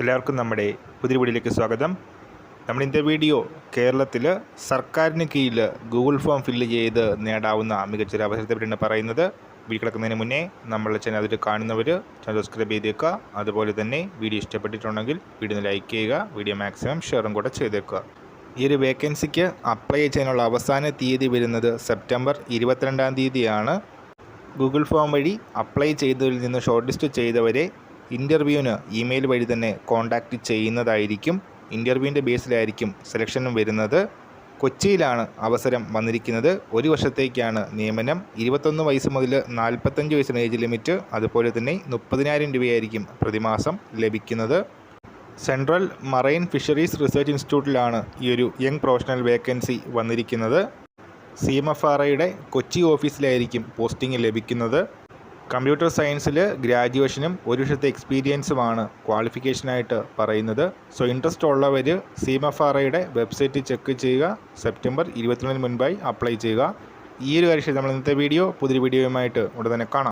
എല്ലാവർക്കും നമ്മുടെ പുതിയ വീഡിയോയിലേക്ക് സ്വാഗതം. ഇന്നത്തെ വീഡിയോ കേരളത്തിൽ സർക്കാരിന് കീഴിൽ ഗൂഗിൾ ഫോം ഫില്ല് ചെയ്ത് നേടാവുന്ന മികച്ചൊരു അവസരത്തെ പറ്റിയാണ് പറയുന്നത്. വീഡിയോ കിടക്കുന്നതിന് മുന്നേ നമ്മളെ ചാനൽ അതിൽ കാണുന്നവർ ചാനൽ സബ്സ്ക്രൈബ് ചെയ്തേക്കുക. അതുപോലെ തന്നെ വീഡിയോ ഇഷ്ടപ്പെട്ടിട്ടുണ്ടെങ്കിൽ വീഡിയോ ലൈക്ക് ചെയ്യുക വീഡിയോ മാക്സിമം ഷെയറും കൂടെ ചെയ്തേക്കുക. ഈ ഒരു വേക്കൻസിക്ക് അപ്ലൈ ചെയ്യാനുള്ള അവസാന തീയതി വരുന്നത് സെപ്റ്റംബർ ഇരുപത്തിരണ്ടാം തീയതിയാണ്. ഗൂഗിൾ ഫോം വഴി അപ്ലൈ ചെയ്തതിൽ നിന്ന് ഷോർട്ട് ലിസ്റ്റ് ചെയ്തവരെ ഇന്റർവ്യൂവിന് ഇമെയിൽ വഴി തന്നെ കോൺടാക്റ്റ് ചെയ്യുന്നതായിരിക്കും. ഇന്റർവ്യൂവിന്റെ ബേസിലായിരിക്കും സെലക്ഷനും വരുന്നത്. കൊച്ചിയിലാണ് അവസരം വന്നിരിക്കുന്നത്. ഒരു വർഷത്തേക്കാണ് നിയമനം. ഇരുപത്തൊന്ന് വയസ്സ് മുതൽ നാൽപ്പത്തഞ്ച് വയസ്സിന് ഏജ് ലിമിറ്റ് അതുപോലെ തന്നെ മുപ്പതിനായിരം രൂപയായിരിക്കും പ്രതിമാസം ലഭിക്കുന്നത്. സെൻട്രൽ മറൈൻ ഫിഷറീസ് റിസർച്ച് ഇൻസ്റ്റിറ്റ്യൂട്ടിലാണ് ഈ ഒരു യങ് പ്രൊഫഷണൽ വേക്കൻസി വന്നിരിക്കുന്നത്. സി എം എഫ് ആർ ഐയുടെ കൊച്ചി ഓഫീസിലായിരിക്കും പോസ്റ്റിംഗ് ലഭിക്കുന്നത്. കമ്പ്യൂട്ടർ സയൻസിൽ ഗ്രാജുവേഷനും ഒരു വർഷത്തെ എക്സ്പീരിയൻസുമാണ് ക്വാളിഫിക്കേഷനായിട്ട് പറയുന്നത്. സോ ഇൻട്രസ്റ്റ് ഉള്ളവർ സി എം എഫ് ആർ ഐയുടെ വെബ്സൈറ്റ് ചെക്ക് ചെയ്യുക. സെപ്റ്റംബർ ഇരുപത്തിരണ്ടിന് മുൻപായി അപ്ലൈ ചെയ്യുക. ഈ ഒരു കാര്യം നമ്മൾ ഇന്നത്തെ വീഡിയോ പുതിയൊരു വീഡിയോയുമായിട്ട് ഉടൻ തന്നെ കാണാം.